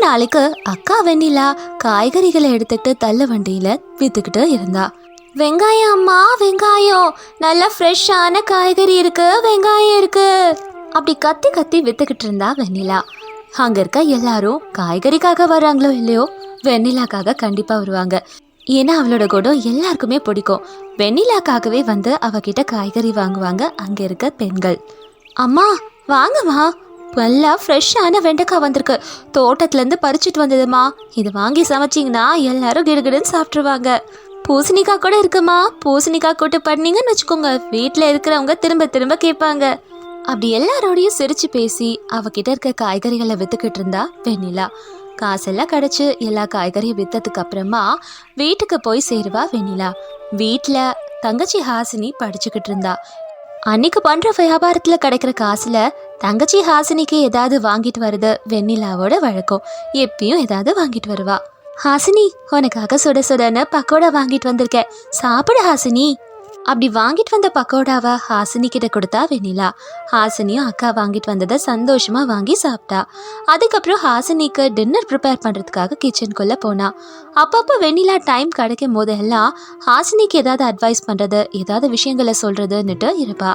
நாளைக்கு அக்கா வெண்ணிலா காய்கறிகளை எடுத்துக்கிட்டு தள்ள வண்டியில வித்துக்கிட்டு இருந்தா. வெங்காயம் அம்மா வெங்காயம். நல்ல ஃப்ரெஷ்ஷான காய்கறி இருக்கு வெங்காயம் இருக்கு. அப்படி கத்தி கத்தி வித்துக்கிட்டு இருந்தா வெண்ணிலா. அங்க இருக்க எல்லாரும் காய்கறிக்காக வர்றாங்களோ இல்லையோ வெண்ணிலாக்காக கண்டிப்பா வருவாங்க. ஏன்னா அவளோட குடம் எல்லாருக்குமே பிடிக்கும். வெண்ணிலாக்காகவே வந்து அவகிட்ட காய்கறி வாங்குவாங்க அங்க இருக்க பெண்கள். அம்மா வாங்கம்மா. நல்லா ஃப்ரெஷ்ஷான வெண்டைக்காய் வந்திருக்கு. தோட்டத்துலேருந்து பறிச்சிட்டு வந்ததுமா. இது வாங்கி சமைச்சிங்கன்னா எல்லாரும் கிடுகிடுன்னு சாப்பிட்ருவாங்க பூசணிக்காய் கூட இருக்குமா? பூசணிக்காய் கூட்டு பண்ணீங்கன்னு வச்சுக்கோங்க. வீட்டில் இருக்கிறவங்க திரும்ப திரும்ப கேட்பாங்க. அப்படி எல்லாரோடையும் சிரிச்சு பேசி அவகிட்ட இருக்க காய்கறிகளை வித்துக்கிட்டு இருந்தா வெண்ணிலா. காசெல்லாம் கிடச்சி எல்லா காய்கறியும் வித்ததுக்கு அப்புறமா வீட்டுக்கு போய் சேருவா வெண்ணிலா. வீட்டில் தங்கச்சி ஹாசினி படிச்சுக்கிட்டு இருந்தா. அன்னைக்கு பண்ற வியாபாரத்துல கிடைக்கிற காசுல தங்கச்சி ஹாசினிக்கு ஏதாவது வாங்கிட்டு வருது வெண்ணிலாவோட வழக்கம். எப்பயும் ஏதாவது வாங்கிட்டு வருவா. ஹாசினி உனக்காக சுட சுடன்னு பக்கோடா வாங்கிட்டு வந்திருக்கேன் சாப்பிடு ஹாசினி. அப்படி வாங்கிட்டு வந்த பக்கோடாவை ஹாசினி கிட்ட கொடுத்தா வெண்ணிலா. ஹாசினியும் அக்கா வாங்கிட்டு வந்ததை சந்தோஷமா வாங்கி சாப்பிட்டா. அதுக்கப்புறம் ஹாசினிக்கு டின்னர் ப்ரிப்பேர் பண்றதுக்காக கிச்சனுக்குள்ள போனா. அப்பப்போ வெண்ணிலா டைம் கிடைக்கும் போதெல்லாம் ஹாசினிக்கு ஏதாவது அட்வைஸ் பண்றது ஏதாவது விஷயங்களை சொல்றதுன்னுட்டு இருப்பா.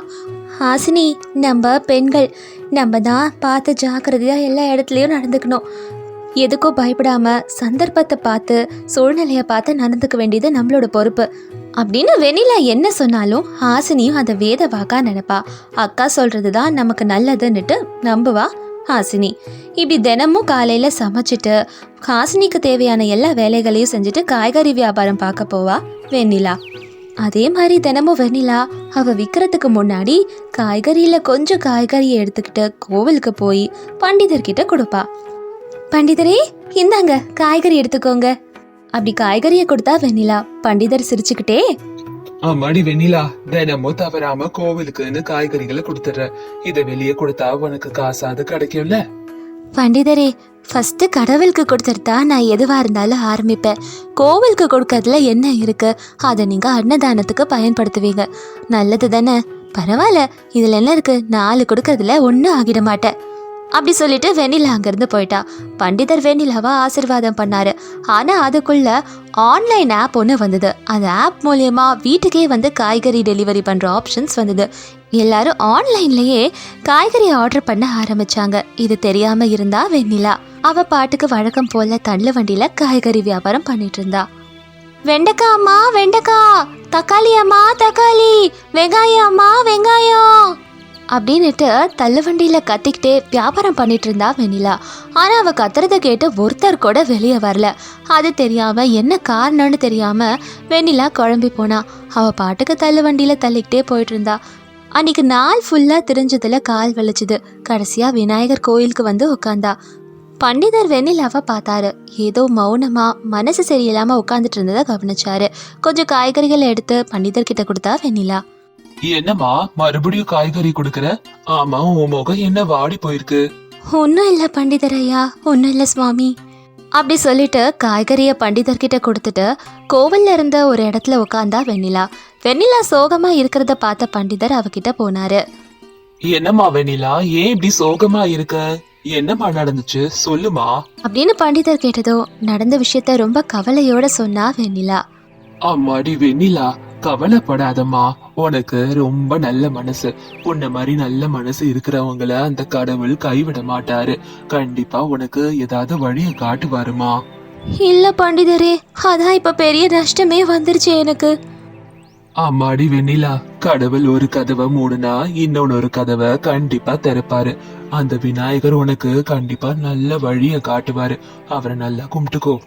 ஹாசினி நம்ம பெண்கள் நம்ம தான் பார்த்து ஜாக்கிரதையாக எல்லா இடத்துலையும் நடந்துக்கணும். எதுக்கும் பயப்படாம சந்தர்ப்பத்தை பார்த்து சூழ்நிலையை பார்த்து நடந்துக்க வேண்டியது நம்மளோட பொறுப்பு. அப்படின்னு வெண்ணிலா என்ன சொன்னாலும் ஹாசினியும் அதை வேதவாக்கா நினைப்பா. அக்கா சொல்றது தான் நமக்கு நல்லதுன்னுட்டு நம்புவா ஹாசினி. இப்படி தினமும் காலையில் சமைச்சிட்டு ஹாசினிக்கு தேவையான எல்லா வேலைகளையும் செஞ்சுட்டு காய்கறி வியாபாரம் பார்க்க போவா வெண்ணிலா. அதே மாதிரி தினமும் வெண்ணிலா அவ விற்கிறதுக்கு முன்னாடி காய்கறியில் கொஞ்சம் காய்கறியை எடுத்துக்கிட்டு கோவிலுக்கு போய் பண்டிதர்கிட்ட கொடுப்பா. பண்டிதரே இந்தாங்க காய்கறி எடுத்துக்கோங்க. அப்படி காய்கறியை கொடுத்தா வெண்ணிலா பண்டிதர் சிரிச்சுக்கிட்டே ஆமாடி வெண்ணிலா தினமும் தவறாம கோவிலுக்குன்னு காய்கறிகளை கொடுத்துடுற. இத வெளியே கொடுத்தா உனக்கு காசாது கிடைக்கும்ல? பண்டிதரே ஃபர்ஸ்ட் கடவுளுக்கு கொடுத்துருத்தா நான் எதுவா இருந்தாலும் ஆரம்பிப்பேன். கோவிலுக்கு கொடுக்கறதுல என்ன இருக்கு? அதை நீங்க அன்னதானத்துக்கு பயன்படுத்துவீங்க. நல்லது தானே? பரவாயில்ல இதுல என்ன இருக்கு? நாலு கொடுக்கறதுல ஒன்றும் ஆகிட மாட்டேன். அப்படி சொல்லிட்டு வெண்ணிலா அங்கேருந்து போயிட்டா. பண்டிதர் வெண்ணிலாவை ஆசிர்வாதம் பண்ணாரு. ஆனால் அதுக்குள்ள ஆன்லைன் ஆப் ஒன்று வந்தது. அந்த ஆப் மூலயமா வீட்டுக்கே வந்து காய்கறி டெலிவரி பண்ணுற ஆப்ஷன்ஸ் வந்தது. எல்லாரும் ஆன்லைன்லயே காய்கறி ஆர்டர் பண்ண ஆரம்பிச்சாங்க. இது தெரியாம இருந்தா வெண்ணிலா. அவ பாட்டுக்கு வழக்கம் போல தள்ளு வண்டியில காய்கறி வியாபாரம் பண்ணிட்டு இருந்தா. வெண்டைக்கா அம்மா வெண்டைக்கா! தக்காளி அம்மா தக்காளி! வெங்காயம் அம்மா வெங்காயம்! அப்படின்னுட்டு தள்ளுவண்டியில் கத்திக்கிட்டே வியாபாரம் பண்ணிட்டு இருந்தா வெண்ணிலா. ஆனால் அவள் கத்துறத கேட்டு ஒருத்தர் கூட வெளியே வரல. அது தெரியாமல் என்ன காரணம்னு தெரியாமல் வெண்ணிலா குழம்பி போனா. அவள் பாட்டுக்கு தள்ளுவண்டியில் தள்ளிக்கிட்டே போயிட்டு இருந்தா. அன்னைக்கு நாள் ஃபுல்லாக திரிஞ்சதில் கால் வலிச்சுது. கடைசியாக விநாயகர் கோயிலுக்கு வந்து உட்காந்தா பண்டிதர் வெண்ணிலாவை பார்த்தாரு. ஏதோ மௌனமா மனசு சரியில்லாம உட்காந்துட்டு இருந்ததை கவனிச்சாரு. கொஞ்சம் காய்கறிகளை எடுத்து பண்டிதர்கிட்ட கொடுத்தா வெண்ணிலா. என்னம்மா மறுபடியும் காய்கறி கொடுக்கற? ஆமா உன் முகம் என்ன வாடி போயிருக்கு? ஒன்றும் இல்லை பண்டிதர் ஐயா. ஒன்றும் இல்லை சுவாமி. அப்படி சொல்லிட்டு காய்கறியை பண்டிதர்கிட்ட கொடுத்துட்டு கோவில்ல இருந்த ஒரு இடத்துல உட்காந்தா வெண்ணிலா. வெண்ணிலா சோகமா இருக்கிறத பார்த்த பண்டிதர் அவகிட்ட போனாரு. என்னம்மா வெண்ணிலா ஏன் இப்படி சோகமா இருக்க? என்னம்மா நடந்துச்சு? சொல்லுமா. அப்படின்னு பண்டிதர் கேட்டதோ நடந்த விஷயத்த ரொம்ப கவலையோட சொன்னா வெண்ணிலா. அம்மாடி வெண்ணிலா கவலைப்படாதம்மா. உனக்கு ரொம்ப நல்ல மனசு. உன்ன மாதிரி நல்ல மனசு இருக்கிறவங்கள அந்த கடவுள் கைவிட மாட்டாரு. கண்டிப்பா உனக்கு ஏதாவது வழிய காட்டுவாருமா. இல்ல பண்டிதரே அதான் இப்ப பெரிய நஷ்டமே வந்துருச்சு எனக்கு. அம்மாடி வெண்ணிலா கடவுள் ஒரு கதவை மூடுனா இன்னொன்னு ஒரு கதவை கண்டிப்பா திறப்பாரு. அந்த விநாயகர் உனக்கு கண்டிப்பா நல்ல வழிய காட்டுவாரு. அவரை நல்லா கும்பிட்டுக்கோ.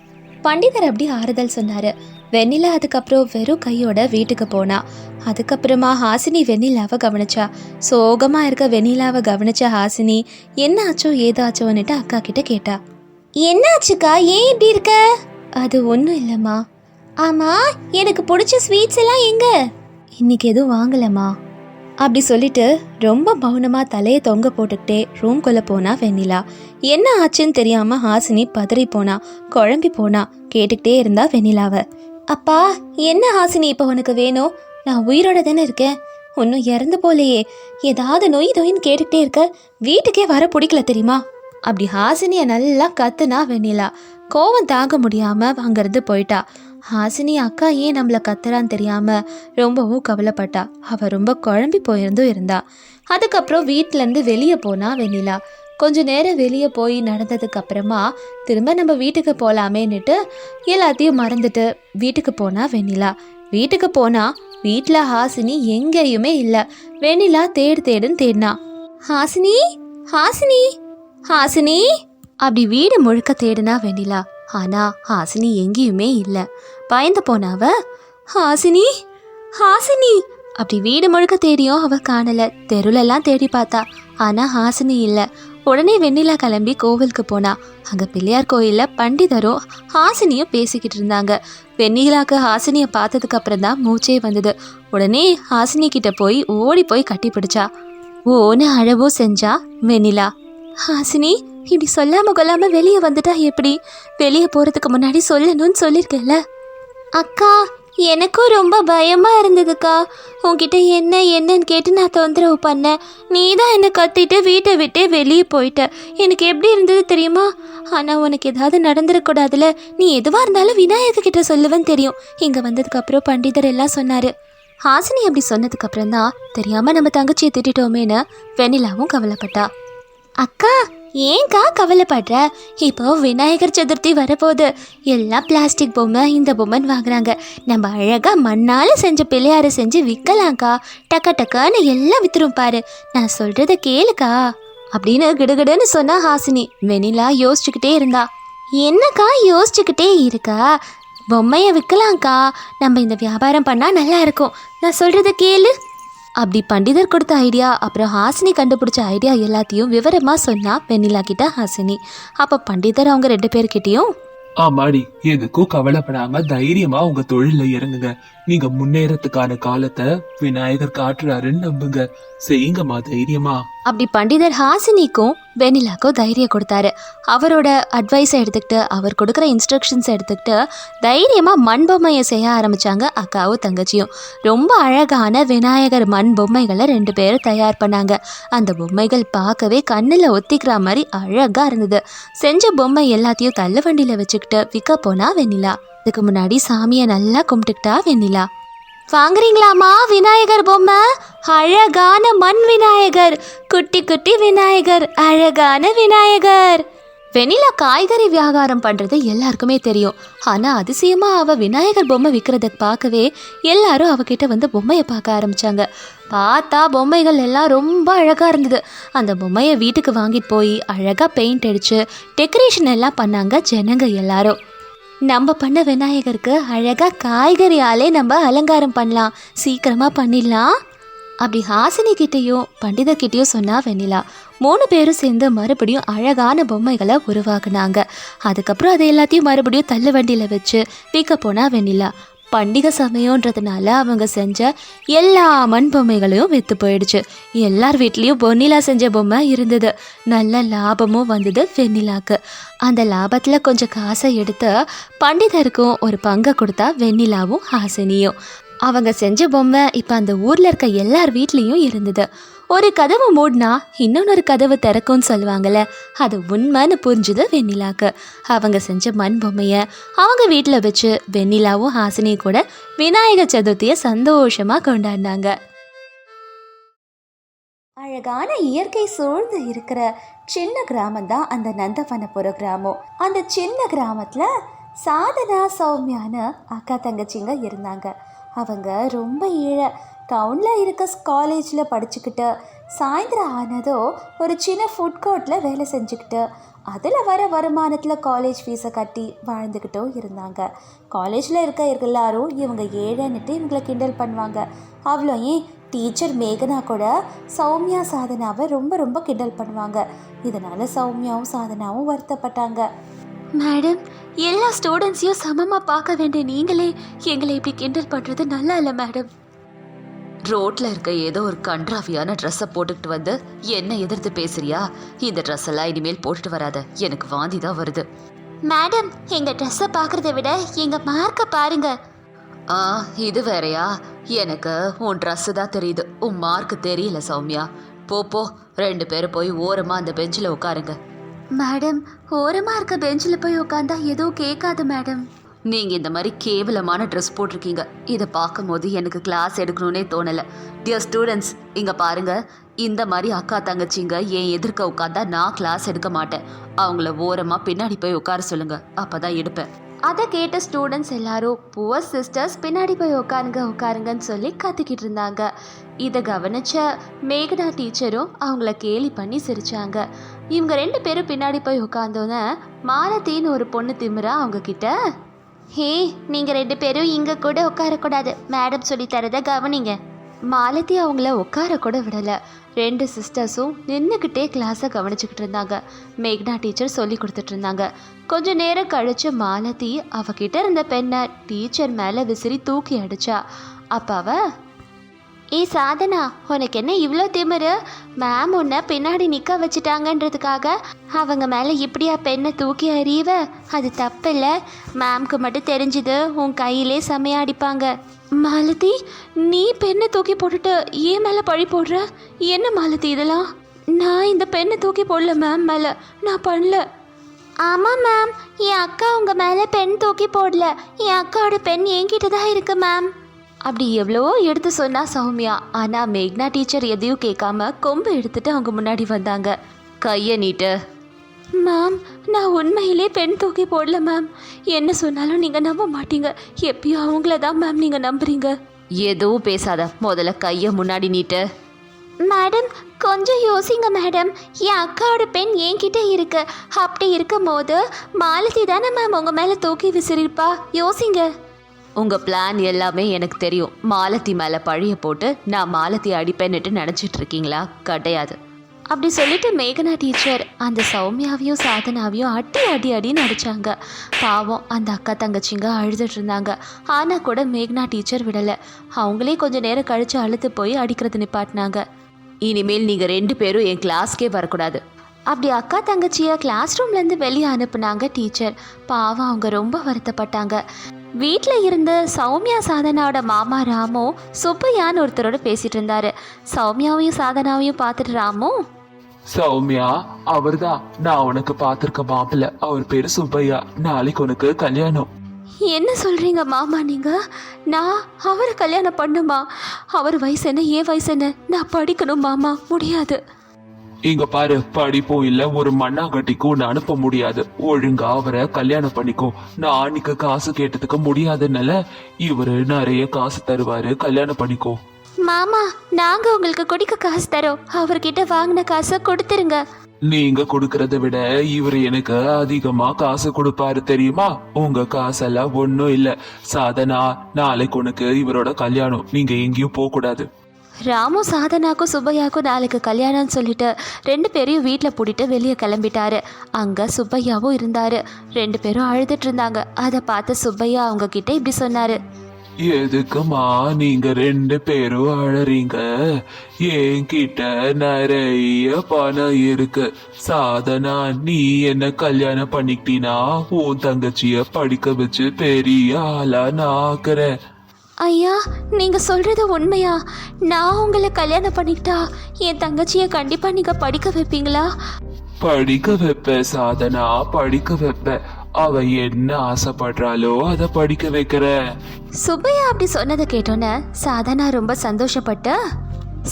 பண்டிதர் அப்படி ஆறுதல் சொன்னாரு. வெண்ணிலா அதுக்கப்புறம் வெறும் கையோட வீட்டுக்கு போனா. அதுக்கப்புறமா ஹாசினி வெண்ணிலாவை கவனிச்சா. சோகமா இருக்க வெண்ணிலாவை கவனிச்ச ஹாசினி என்ன ஆச்சோ ஏதாச்சோன்னுட்டு அக்கா கிட்ட கேட்டா. என்ன ஆச்சுக்கா ஏன் இப்படி இருக்க? அது ஒன்றும் இல்லைம்மா. ஆமா? எனக்கு பிடிச்ச ஸ்வீட்ஸ் எல்லாம் எங்க? இன்னைக்கு எதுவும் வாங்கலம்மா. அப்படி சொல்லிட்டு ரொம்ப மௌனமாக தலையை தொங்க போட்டுக்கிட்டே ரூம்குள்ளே போனா வெண்ணிலா. என்ன ஆச்சுன்னு தெரியாமல் ஹாசினி பதறி போனா குழம்பி போனா கேட்டுக்கிட்டே இருந்தா வெண்ணிலாவை. அப்பா என்ன ஹாசினி இப்போ உனக்கு வேணும்? நான் உயிரோட தானே இருக்கேன். ஒன்றும் இறந்து போலையே. ஏதாவது நொய் நொயின்னு கேட்டுக்கிட்டே இருக்க. வீட்டுக்கே வர பிடிக்கல தெரியுமா? அப்படி ஹாசினியை நல்லா கத்துனா வெண்ணிலா. கோவம் தாங்க முடியாமல் அங்கேருந்து போயிட்டா. ஹாசினி அக்கா ஏன் நம்மளை கத்துறான்னு தெரியாமல் ரொம்பவும் கவலைப்பட்டா. அவள் ரொம்ப குழம்பி போயிருந்தும் இருந்தா. அதுக்கப்புறம் வீட்டிலேருந்து வெளியே போனா வெண்ணிலா. கொஞ்ச நேரம் வெளியே போய் நடந்ததுக்கு அப்புறமா திரும்ப நம்ம வீட்டுக்கு போகலாமேன்னுட்டு எல்லாத்தையும் மறந்துட்டு வீட்டுக்கு போனா வெண்ணிலா. வீட்டுக்கு போனா வீட்டில் ஹாசினி எங்கேயுமே இல்லை. வெண்ணிலா தேடு தேடுன்னு தேடினா. ஹாசினி ஹாசினி ஹாசினி அப்படி வீடு முழுக்க தேடுனா வெண்ணிலா. ஆனா ஹாசினி எங்கேயுமே இல்லை. பயந்து போனாவ ஹாசினி ஹாசினி! அப்படி வீடு முழுக்க தேடியும் அவ காணல. தெருலெல்லாம் தேடி பார்த்தா ஆனா ஹாசினி இல்லை. உடனே வெண்ணிலா கிளம்பி கோவிலுக்கு போனா. அங்க பிள்ளையார் கோயில்ல பண்டிதரும் ஹாசினியும் பேசிக்கிட்டு இருந்தாங்க. வெண்ணிலாக்கு ஹாசினியை பார்த்ததுக்கு அப்புறம் தான் மூச்சே வந்தது. உடனே ஹாசினி கிட்ட போய் ஓடி போய் கட்டி பிடிச்சா. ஓன்னு அழவும் செஞ்சா வெண்ணிலா? ஹாசினி இப்படி சொல்லாமல் கொல்லாமல் வெளியே வந்துட்டா எப்படி? வெளியே போகிறதுக்கு முன்னாடி சொல்லணும்னு சொல்லியிருக்கேன்ல அக்கா எனக்கும் ரொம்ப பயமாக இருந்ததுக்கா. உங்ககிட்ட என்ன என்னன்னு கேட்டு நான் தொந்தரவு பண்ணேன். நீ தான் என்னை கத்திட்டு வீட்டை விட்டே வெளியே போயிட்ட. எனக்கு எப்படி இருந்தது தெரியுமா? ஆனால் உனக்கு ஏதாவது நடந்துடக்கூடாதுல நீ எதுவாக இருந்தாலும் விநாயகர்கிட்ட சொல்லுவேன்னு தெரியும். இங்கே வந்ததுக்கப்புறம் பண்டிதர் எல்லாம் சொன்னார். ஹாசினி அப்படி சொன்னதுக்கப்புறம் தான் தெரியாமல் நம்ம தங்கச்சியை திட்டிட்டோமேன்னு வெண்ணிலாவும் கவலைப்பட்டா. அக்கா ஏன்க்கா கவலைப்படுற? இப்போ விநாயகர் சதுர்த்தி வரப்போகுது. எல்லாம் பிளாஸ்டிக் பொம்மை இந்த பொம்மைன்னு வாங்குறாங்க. நம்ம அழகா மண்ணால செஞ்ச பிள்ளையாரை செஞ்சு விற்கலாம்க்கா டக்க டக்கான்னு எல்லாம் வித்துரும் பாரு. நான் சொல்றத கேளுக்கா. அப்படின்னு கிடுகிடுன்னு சொன்னா ஹாசினி. வெனிலா யோசிச்சுக்கிட்டே இருந்தா. என்னக்கா யோசிச்சுக்கிட்டே இருக்கா? பொம்மையை விற்கலாம்க்கா நம்ம இந்த வியாபாரம் பண்ணா நல்லா இருக்கும். நான் சொல்றத கேளு. அப்படி பண்டிதர் கொடுத்த ஐடியா அப்புறம் ஹாசினி கண்டுபிடிச்ச ஐடியா எல்லாத்தையும் விவரமாக சொன்னா வெண்ணிலா கிட்ட ஹாசினி. அப்போ பண்டிதர் அவங்க ரெண்டு பேர்கிட்டையும்? ஆமாடி எதுக்கும் கவலைப்படாம தைரியமா உங்க தொழில இறங்குங்க. நீங்க முன்னேறதுக்கான காலத்தை விநாயகர் காட்டுறாருன்னு நம்புங்க. செய்யுங்கம்மா தைரியமா. அப்படி பண்டிதர் ஹாசினிக்கும் வெனிலாக்கும் தைரியம் கொடுத்தாரு. அவரோட அட்வைஸை எடுத்துக்கிட்டு அவர் கொடுக்குற இன்ஸ்ட்ரக்ஷன்ஸ் எடுத்துக்கிட்டு தைரியமாக மண் பொம்மையை செய்ய ஆரம்பிச்சாங்க அக்காவும் தங்கச்சியும். ரொம்ப அழகான விநாயகர் மண் பொம்மைகளை ரெண்டு பேரும் தயார் பண்ணாங்க. அந்த பொம்மைகள் பார்க்கவே கண்ணில் ஒத்திக்கிற மாதிரி அழகாக இருந்தது. செஞ்ச பொம்மை எல்லாத்தையும் தள்ளுவண்டியில் வச்சுக்கிட்டு விற்க போனா வெண்ணிலா. இதுக்கு முன்னாடி சாமியை நல்லா கும்பிட்டுக்கிட்டா வெண்ணிலா. வாங்குறீங்களாமா விநாயகர் பொம்மை? அழகான மண் விநாயகர். குட்டி குட்டி விநாயகர் அழகான விநாயகர். வெண்ணிலா காய்கறி வியாபாரம் பண்றது எல்லாருக்குமே தெரியும். ஆனா அதிசயமா அவ விநாயகர் பொம்மை விற்கிறத பார்க்கவே எல்லாரும் அவகிட்ட வந்து பொம்மையை பார்க்க ஆரம்பிச்சாங்க. பார்த்தா பொம்மைகள் எல்லாம் ரொம்ப அழகா இருந்தது. அந்த பொம்மையை வீட்டுக்கு வாங்கிட்டு போய் அழகா பெயிண்ட் அடிச்சு டெக்கரேஷன் எல்லாம் பண்ணாங்க ஜனங்க எல்லாரும். நம்ம பண்ண விநாயகருக்கு அழகாக காய்கறியாலே நம்ம அலங்காரம் பண்ணலாம். சீக்கிரமாக பண்ணிடலாம். அப்படி ஹாசினி கிட்டேயும் பண்டிதர்கிட்டேயும் சொன்னா வெண்ணிலா மூணு பேரும் சேர்ந்து மறுபடியும் அழகான பொம்மைகளை உருவாக்குனாங்க. அதுக்கப்புறம் அதை எல்லாத்தையும் மறுபடியும் தள்ளு வண்டியில் வச்சு விற்க போனா வெண்ணிலா பண்டிகை சமயம்ன்றதுனால அவங்க செஞ்ச எல்லா மண் பொம்மைகளையும் விற்று போயிடுச்சு. எல்லார் வீட்லேயும் பொன்னிலா செஞ்ச பொம்மை இருந்தது. நல்ல லாபமும் வந்தது வெண்ணிலாக்கு. அந்த லாபத்தில் கொஞ்சம் காசை எடுத்து பண்டிதருக்கும் ஒரு பங்கை கொடுத்தா வெண்ணிலாவும் ஹாசினியும். அவங்க செஞ்ச பொம்மை இப்போ அந்த ஊரில் இருக்க எல்லார் வீட்லேயும் இருந்தது. ஒரு கதவு மூடினா இன்னொன்னொரு கதவு திறக்கும்னு சொல்லுவாங்கல்ல அது உண்மைன்னு புரிஞ்சுது வெண்ணிலாக்கு. அவங்க செஞ்ச மண் பொம்மையை அவங்க வீட்டில் வச்சு வெண்ணிலாவும் ஹாசினியும் கூட விநாயகர் சதுர்த்தியை சந்தோஷமாக கொண்டாடினாங்க. அழகான இயற்கை சூழ்ந்து இருக்கிற சின்ன கிராமம் தான் அந்த நந்தவனபுர கிராமம். அந்த சின்ன கிராமத்தில் சாதனா சௌமியான்னு அக்கா தங்கச்சிங்க இருந்தாங்க. அவங்க ரொம்ப ஏழை டவுனில் இருக்க காலேஜில் படிச்சுக்கிட்டு சாயந்தரம் ஆனதோ ஒரு சின்ன ஃபுட் கோர்ட்டில் வேலை செஞ்சுக்கிட்டு அதில் வர வருமானத்தில் காலேஜ் ஃபீஸை கட்டி வாழ்ந்துக்கிட்டும் இருந்தாங்க. காலேஜில் இருக்க எல்லாரும் இவங்க ஏழைன்னுட்டு இவங்களை கிண்டல் பண்ணுவாங்க. அவ்வளோ ஏன் டீச்சர் மேகனா கூட சௌமியா சாதனாவை ரொம்ப ரொம்ப கிண்டல் பண்ணுவாங்க. இதனால் சௌமியாவும் சாதனாவும் வருத்தப்பட்டாங்க. மேடம் எல்லா ஸ்டூடெண்ட்ஸையும் சமமாக பார்க்க வேண்டிய நீங்களே எங்களை இப்படி கிண்டல் பண்ணுறது நல்லா இல்லை மேடம். ரோட்ல இருக்க ஏதோ ஒரு கன்றாவியான ட்ரெஸ்ஸை போட்டுக்கிட்டு வந்து என்ன எதிர்த்து பேசுறியா? இந்த ட்ரெஸ் எல்லாம் இனிமேல் போட்டுட்டு வராத. எனக்கு வாந்தி தான் வருது. மேடம் எங்கள் ட்ரெஸ்ஸை பார்க்குறத விட எங்கள் மார்க்கை பாருங்க. ஆ இது வேறயா? எனக்கு உன் ட்ரெஸ்ஸு தான் தெரியுது. உன் மார்க் தெரியல சௌமியா. போ போ. ரெண்டு பேரும் போய் ஓரமா அந்த பெஞ்சில் உட்காருங்க. மேடம் ஓரமா இருக்க பெஞ்சில் போய் உட்காந்தா எதுவும் கேட்காது மேடம். நீங்க இந்த மாதிரி கேவலமான ட்ரெஸ் போட்டிருக்கீங்க. இதை பார்க்கும்போது எனக்கு கிளாஸ் எடுக்கணும்னே தோணல. டியர் ஸ்டூடெண்ட்ஸ் இங்க பாருங்க. இந்த மாதிரி அக்கா தங்கச்சிங்க என் எதிர்க்க உட்காந்தா நான் கிளாஸ் எடுக்க மாட்டேன். அவங்கள ஓரமா பின்னாடி போய் உட்கார சொல்லுங்க. அப்பதான் எடுப்பேன். அதை கேட்ட ஸ்டூடெண்ட்ஸ் எல்லாரும் புவர் சிஸ்டர்ஸ் பின்னாடி போய் உட்காருங்க உட்காருங்கன்னு சொல்லி கத்திக்கிட்டு இருந்தாங்க. இதை கவனிச்ச மேகனா டீச்சரும் அவங்கள கேலி பண்ணி சிரிச்சாங்க. இவங்க ரெண்டு பேரும் பின்னாடி போய் உட்காந்தோன்னே மாலத்தின்னு ஒரு பொண்ணு திமிரா அவங்க கிட்ட ஹே நீங்கள் ரெண்டு பேரும் இங்கே கூட உட்காரக்கூடாது. மேடம் சொல்லி கவனிங்க. மாலதி அவங்கள உட்கார கூட விடலை. ரெண்டு சிஸ்டர்ஸும் நின்றுக்கிட்டே கிளாஸை கவனிச்சுக்கிட்டு இருந்தாங்க. மேக்னா டீச்சர் சொல்லி கொடுத்துட்டு இருந்தாங்க. கொஞ்ச நேரம் கழிச்சு மாலதி அவகிட்ட இருந்த பெண்ணை டீச்சர் மேலே விசிறி தூக்கி அடிச்சா. அப்போ அவள் ஏய் சாதனா உனக்கு என்ன இவ்வளோ திமிரு? மேம் உன்னை பின்னாடி நிற்க வச்சுட்டாங்கன்றதுக்காக அவங்க மேலே இப்படியா பெண்ணை தூக்கி அறிவ அது தப்பில்லை. மேம்க்கு மட்டும் தெரிஞ்சுது உன் கையிலே செமையா அடிப்பாங்க. மாலதி நீ பெண்ணை தூக்கி போட்டுட்டு ஏன் மேலே பழி போடுற? என்ன மாலதி இதெல்லாம்? நான் இந்த பெண்ணை தூக்கி போடல மேம் மேலே. நான் பண்ணல. ஆமாம் மேம் என் அக்கா உங்கள் மேலே பெண் தூக்கி போடல. என் அக்காவோட பெண் என்கிட்ட தான் இருக்குது மேம் அப்படி எவ்வளவோ எடுத்து சொன்னா சௌமியா. ஆனால் மேக்னா டீச்சர் எதையும் கேட்காம கொம்பு எடுத்துட்டு அவங்க முன்னாடி வந்தாங்க. கைய நீட்டு. மேம் நான் உண்மையிலே பெண் தூக்கி போடல மேம். என்ன சொன்னாலும் நீங்கள் நம்ப மாட்டீங்க. எப்பயும் அவங்கள தான் மேம் நீங்கள் நம்புறீங்க. எதுவும் பேசாத. முதல்ல கைய முன்னாடி நீட்டு. மேடம் கொஞ்சம் யோசிங்க மேடம். என் அக்காவோட பெண் என்கிட்ட இருக்கு. அப்படி இருக்கும் போது மாலதி தானே மேம் உங்கள் மேலே தூக்கி விசிறிருப்பா? யோசிங்க. உங்கள் பிளான் எல்லாமே எனக்கு தெரியும். மாலத்தி மேலே பழிய போட்டு நான் மாலத்தி அடிப்பேன்னுட்டு நினச்சிட்டு இருக்கீங்களா கிடையாது. அப்படி சொல்லிட்டு மேகனா டீச்சர் அந்த சௌமியாவையும் சாதனாவையும் அடி அடி அடின்னு நடிச்சாங்க பாவம் அந்த அக்கா தங்கச்சிங்க அழுதுட்டு இருந்தாங்க ஆனால் கூட மேகனா டீச்சர் விடலை. அவங்களே கொஞ்சம் நேரம் கழித்து அழுத்து போய் அடிக்கிறது நிப்பாட்டினாங்க. இனிமேல் நீங்கள் ரெண்டு பேரும் என் கிளாஸ்க்கே வரக்கூடாது. அப்படி அக்கா தங்கச்சியை கிளாஸ் ரூம்லேருந்து வெளியே அனுப்புனாங்க டீச்சர் பாவம் அவங்க ரொம்ப வருத்தப்பட்டாங்க. வீட்டில் இருந்து சௌமியா சாதனாவோட மாமா ராமு சுப்பையான்னு ஒருத்தரோட பேசிட்டு இருந்தாரு. சௌமியாவையும் சாதனாவையும் பார்த்துட்டு ராமு? சௌமியா அவர்தான். நான் உனக்கு பார்த்திருக்க மாப்பிள்ள. அவர் பேரு சுப்பையா. நாளைக்கு உனக்கு கல்யாணம். என்ன சொல்றீங்க மாமா நீங்க? நான் அவரை கல்யாணம் பண்ணுமா? அவர் வயசு என்ன ஏன் வயசு என்ன? நான் படிக்கணும் மாமா முடியாது. இங்க பாரு படிப்பும் இல்ல ஒரு மண்ணாங்கட்டிக்கும் உன்னை அனுப்ப முடியாது. ஒழுங்கா அவரை கல்யாணம் பண்ணிக்கோ. நான் அன்னைக்கு காசு கேட்டதுக்கு முடியாதுன்னால இவரு நிறைய காசு தருவாரு கல்யாணம் பண்ணிக்கோ. மாமா நாங்க உங்களுக்கு குடிக்க காசு தரோம். அவர்கிட்ட வாங்கின காசை கொடுத்துருங்க. நீங்க கொடுக்கறத விட இவரு எனக்கு அதிகமா காசு கொடுப்பாரு தெரியுமா? உங்க காசெல்லாம் ஒண்ணும் இல்ல. சாதனா நாளைக்கு உனக்கு இவரோட கல்யாணம். நீங்க எங்கேயும் போக கூடாது ராமு சாதனாக்கும் சுப்பையாக்கும் நாளைக்கு கல்யாணம்னு சொல்லிட்டு ரெண்டு பேரையும் வீட்டில் பூட்டிட்டு வெளியே கிளம்பிட்டாரு. அங்கே சுப்பையாவும் இருந்தார். ரெண்டு பேரும் அழுதுட்டு இருந்தாங்க. அதை பார்த்து சுப்பையா அவங்க கிட்ட இப்படி சொன்னாரு. எதுக்குமா நீங்க ரெண்டு பேரும் அழறீங்க? என்கிட்ட நிறைய பணம் இருக்கு. சாதனா நீ என்ன கல்யாணம் பண்ணிக்கிட்டீனா உன் தங்கச்சிய படிக்க வச்சு பெரிய ஆளா நான் ஆக்குறேன். ஐயா நீங்க சொல்றது உண்மையா? நான் உங்களை கல்யாணம் பண்ணிக்கிட்டா என் தங்கச்சியை கண்டிப்பா நீங்க படிக்க வைப்பீங்களா? படிக்க வைப்ப சாதனா படிக்க வைப்ப அவ என்ன ஆசைப்படுறாளோ அத படிக்க வைக்கிறேன். சுப்பையா அப்படி சொன்னதை கேட்டோன்னே சாதனா ரொம்ப சந்தோஷப்பட்டு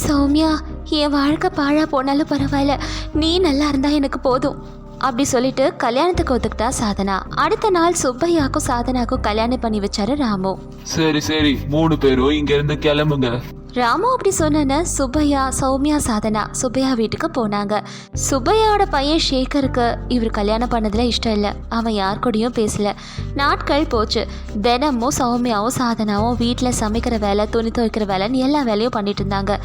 சௌமியா என் வாழ்க்கை பாழா போனாலும் பரவாயில்ல. நீ நல்லா இருந்தா எனக்கு போதும். அப்படி சொல்லிட்டு கல்யாணத்துக்கு ஒத்துக்கிட்டா சாதனா. அடுத்த நாள் சுப்பையாக்கும் சாதனாக்கும் கல்யாணம் பண்ணி வச்சாரு ராமு. சரி சரி. மூணு பேரும் இங்க இருந்து கிளம்புங்க. ராமு அப்படி சொன்னன சுப்பையா சௌமியா சாதனா சுப்பையா வீட்டுக்கு போனாங்க. சுப்பையாவோட பையன் ஷேகருக்கு இவர் கல்யாணம் பண்ணதுல இஷ்டம் இல்லை. அவன் யார் கூடயும் பேசல. நாட்கள் போச்சு. தினமும் சௌமியாவும் சாதனாவும் வீட்டில் சமைக்கிற வேலை துணி துவைக்கிற வேலைன்னு எல்லா வேலையும் பண்ணிட்டு இருந்தாங்க.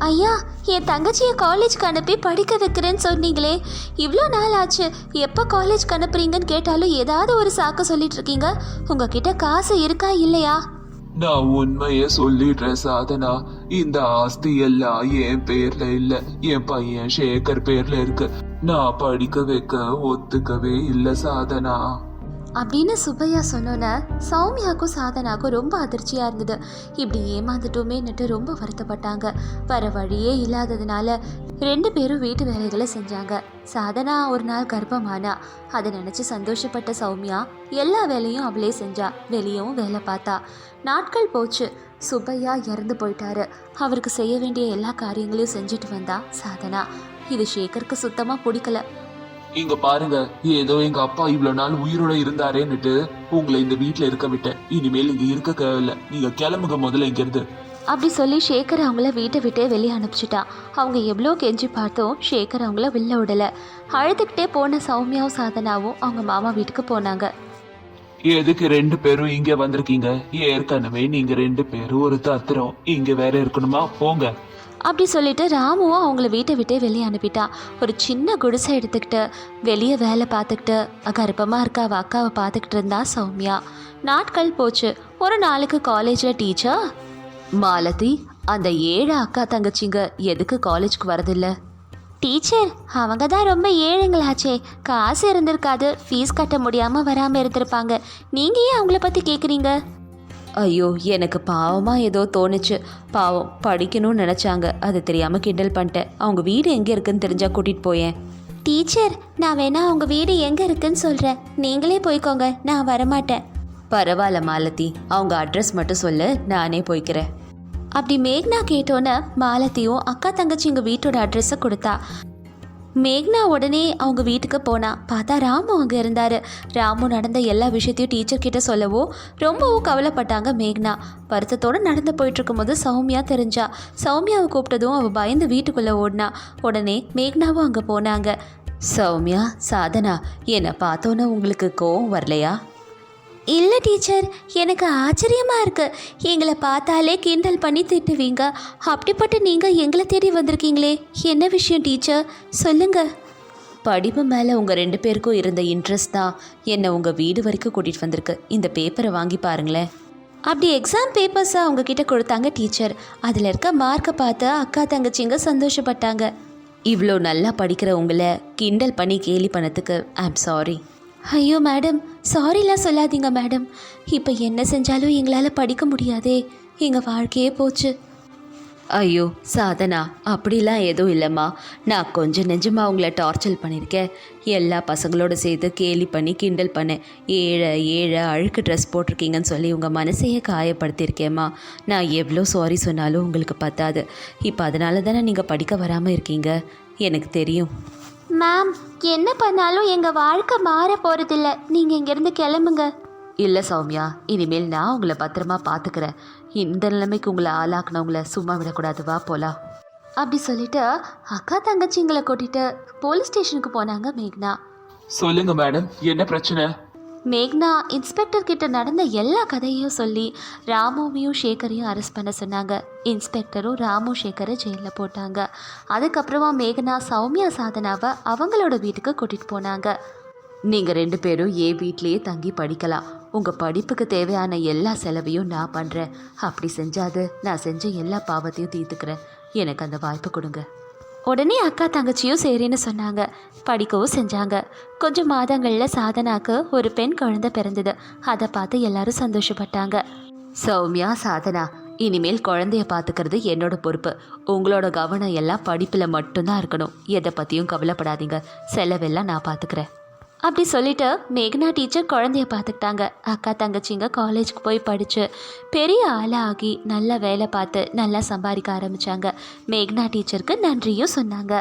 ஐயா என் தங்கச்சியை காலேஜ்க்கு அனுப்பி படிக்க வைக்கிறேன்னு சொன்னீங்களே. இவ்வளோ நாள் ஆச்சு எப்போ காலேஜ்க்கு அனுப்புறீங்கன்னு கேட்டாலும் ஏதாவது ஒரு சாக்கு சொல்லிட்டு இருக்கீங்க. உங்ககிட்ட காசு இருக்கா இல்லையா? நான் உண்மைய சொல்லிடுறேன் சாதனா. இந்த ஆஸ்தி எல்லாம் என் பேர்ல இல்ல. என் பையன் சேகர் பேர்ல இருக்கு. நான் படிக்க வைக்க ஒத்துக்கவே இல்ல சாதனா. அப்படின்னு சுப்பையா சொன்னோன்னே சௌமியாக்கும் சாதனாக்கும் ரொம்ப அதிர்ச்சியாக இருந்தது. இப்படி ஏமாந்துட்டோமேன்னுட்டு ரொம்ப வருத்தப்பட்டாங்க. வர வழியே இல்லாததுனால ரெண்டு பேரும் வீட்டு வேலைகளை செஞ்சாங்க. சாதனா ஒரு நாள் கர்ப்பமானா. அதை நினச்சி சந்தோஷப்பட்ட சௌமியா எல்லா வேலையும் அவளே செஞ்சா. வெளியவும் வேலை பார்த்தா. நாட்கள் போச்சு. சுப்பையா இறந்து போயிட்டாரு. அவருக்கு செய்ய வேண்டிய எல்லா காரியங்களையும் செஞ்சுட்டு வந்தா சாதனா. இது சேகருக்கு சுத்தமாக பிடிக்கல. இங்க பாருங்க ஏதோ எங்க அப்பா இவ்வளவு நாள் உயிரோட இருந்தாரேன்னுட்டு உங்களை இந்த வீட்ல இருக்க விட்டேன். இனிமேல் இங்க இருக்க தேவையில்ல. நீங்க கிளம்புங்க முதல்ல இங்க இருந்து அப்படி சொல்லி சேகர் அவங்கள வீட்டை விட்டே வெளியே அனுப்பிச்சிட்டான் அவங்க எவ்வளோ கெஞ்சி பார்த்தோம் சேகர் அவங்கள வெளில விடல. அழுதுகிட்டே போன சௌமியாவும் சாதனாவும் அவங்க மாமா வீட்டுக்கு போனாங்க. எதுக்கு ரெண்டு பேரும் இங்க வந்திருக்கீங்க? ஏற்கனவே நீங்க ரெண்டு பேரும் ஒரு தத்திரம். இங்க வேற இருக்கணுமா? போங்க. அப்படி சொல்லிட்டு ராமுவும் அவங்கள வீட்டை விட்டே வெளியே அனுப்பிட்டான் ஒரு சின்ன குடிசை எடுத்துக்கிட்டு வெளியே வேலை பார்த்துக்கிட்டு கர்ப்பமாக இருக்க அவள் அக்காவை பார்த்துக்கிட்டு இருந்தா சௌமியா. நாட்கள் போச்சு. ஒரு நாளுக்கு காலேஜில் டீச்சர் மாலதி அந்த ஏழு அக்கா தங்கச்சிங்க எதுக்கு காலேஜ்க்கு வரதில்ல? டீச்சர் அவங்க தான் ரொம்ப ஏழைங்களாச்சே. காசு இருந்திருக்காது ஃபீஸ் கட்ட முடியாமல் வராமல் இருந்திருப்பாங்க. நீங்கள் ஏன் அவங்கள பற்றி கேட்குறீங்க ஐயோ எனக்கு பாவமா ஏதோ தோணுச்சு. பாவம் படிக்கணும்னு நினைச்சாங்க. அது தெரியாம கிண்டல் பண்ணிட்டேன். அவங்க வீடு எங்க இருக்குன்னு தெரிஞ்சா கூட்டிட்டு போயேன். டீச்சர் நான் வேணா அவங்க வீடு எங்கே இருக்குன்னு சொல்கிறேன் நீங்களே போய்க்கோங்க. நான் வரமாட்டேன். பரவாயில்ல மாலதி. அவங்க அட்ரஸ் மட்டும் சொல்லு. நானே போய்க்கிறேன். அப்படி மேக்னா கேட்டோன்னே மாலத்தியும் அக்கா தங்கச்சிங்க வீட்டோட அட்ரஸை கொடுத்தா. மேக்னா உடனே அவங்க வீட்டுக்கு போனா. பார்த்தா ராமு அங்கே இருந்தார். ராமு நடந்த எல்லா விஷயத்தையும் டீச்சர் கிட்ட சொல்லவோ ரொம்பவும் கவலைப்பட்டாங்க மேக்னா. வருத்தத்தோடு நடந்து போயிட்டுருக்கும்போது சௌமியா தெரிஞ்சா. சௌமியாவை கூப்பிட்டதும் அவள் பயந்து வீட்டுக்குள்ளே ஓடினா. உடனே மேக்னாவும் அங்கே போனாங்க. சௌமியா சாதனா என்னை பார்த்தோன்னே உங்களுக்கு கோவம் வரலையா? இல்லை டீச்சர். எனக்கு ஆச்சரியமா இருக்கு. எங்களை பார்த்தாலே கிண்டல் பண்ணி திட்டுவீங்க. அப்படிப்பட்ட நீங்கள் எங்களை தேடி வந்திருக்கீங்களே. என்ன விஷயம் டீச்சர்? சொல்லுங்க. படிப்பு மேலே உங்கள் ரெண்டு பேருக்கும் இருந்த இன்ட்ரெஸ்ட் தான் என்னை உங்கள் வீடு வரைக்கும் கூட்டிகிட்டு வந்திருக்கு. இந்த பேப்பரை வாங்கி பாருங்களேன். அப்படி எக்ஸாம் பேப்பர்ஸை அவங்க கிட்ட கொடுத்தாங்க டீச்சர். அதில் இருக்க மார்க்கை பார்த்து அக்கா தங்கச்சிங்க சந்தோஷப்பட்டாங்க. இவ்வளோ நல்லா படிக்கிற உங்களை கிண்டல் பண்ணி கேலி பண்ணதுக்கு ஐம் சாரி ஐயோ மேடம். சாரிலாம் சொல்லாதீங்க மேடம். இப்போ என்ன செஞ்சாலும் எங்களால் படிக்க முடியாதே. எங்கள் வாழ்க்கையே போச்சு. ஐயோ சாதனா அப்படிலாம் எதுவும் இல்லைம்மா. நான் கொஞ்சம் நெஞ்சமாக உங்களை டார்ச்சர் பண்ணியிருக்கேன் எல்லா பசங்களோட சேர்த்து கேலி பண்ணி கிண்டல் பண்ணேன் ஏழை ஏழை அழுக்கு ட்ரெஸ் போட்டிருக்கீங்கன்னு சொல்லி உங்கள் மனசையே காயப்படுத்தியிருக்கேம்மா. நான் எவ்வளோ சாரி சொன்னாலும் உங்களுக்கு பத்தாது. இப்போ அதனால தானே நீங்கள் படிக்க வராமல் இருக்கீங்க? எனக்கு தெரியும். மேம் என்ன பண்ணாலும் எங்கள் வாழ்க்கை மாற போகிறதில்ல நீங்கள் இங்கேருந்து கிளம்புங்க. இல்லை சௌமியா. இனிமேல் நான் உங்களை பத்திரமா பார்த்துக்கிறேன் இந்த நிலைமைக்கு உங்களை ஆளாக்குனவங்கள சும்மா விடக்கூடாது. வா போலாம். அப்படி சொல்லிட்டு அக்கா தங்கச்சிங்களை கூட்டிட்டு போலீஸ் ஸ்டேஷனுக்கு போனாங்க மேக்னா. சொல்லுங்க மேடம் என்ன பிரச்சனை? மேக்னா இன்ஸ்பெக்டர் கிட்ட நடந்த எல்லா கதையும் சொல்லி ராமுவையும் சேகரையும் அரெஸ்ட் பண்ண சொன்னாங்க. இன்ஸ்பெக்டரும் ராமு சேகரை ஜெயிலில் போட்டாங்க. அதுக்கப்புறமா மேகனா சௌமியா சாதனாவை அவங்களோட வீட்டுக்கு கூட்டிகிட்டு போனாங்க. நீங்கள் ரெண்டு பேரும் ஏ வீட்லேயே தங்கி படிக்கலாம். உங்கள் படிப்புக்கு தேவையான எல்லா செலவையும் நான் பண்ணுறேன் அப்படி செஞ்சாது. நான் செஞ்ச எல்லா பாவத்தையும் தீர்த்துக்கிறேன். எனக்கு அந்த வாய்ப்பு கொடுங்க. உடனே அக்கா தங்கச்சியும் சரின்னு சொன்னாங்க. படிக்கவும் செஞ்சாங்க. கொஞ்சம் மாதங்களில் சாதனாக்கு ஒரு பெண் குழந்தை பிறந்தது. அதை பார்த்து எல்லாரும் சந்தோஷப்பட்டாங்க. சௌமியா சாதனா இனிமேல் குழந்தைய பார்த்துக்கிறது என்னோட பொறுப்பு. உங்களோட கவனம் எல்லாம் படிப்பில் மட்டும்தான் இருக்கணும். எதை பற்றியும் கவலைப்படாதீங்க. செலவெல்லாம் நான் பார்த்துக்கிறேன். அப்படி சொல்லிட்டு மேகனா டீச்சர் குழந்தைய பார்த்துக்கிட்டாங்க. அக்கா தங்கச்சிங்க காலேஜுக்கு போய் படித்து பெரிய ஆளாகி நல்லா வேலை பார்த்து நல்லா சம்பாதிக்க ஆரம்பித்தாங்க மேகனா டீச்சருக்கு நன்றியும் சொன்னாங்க.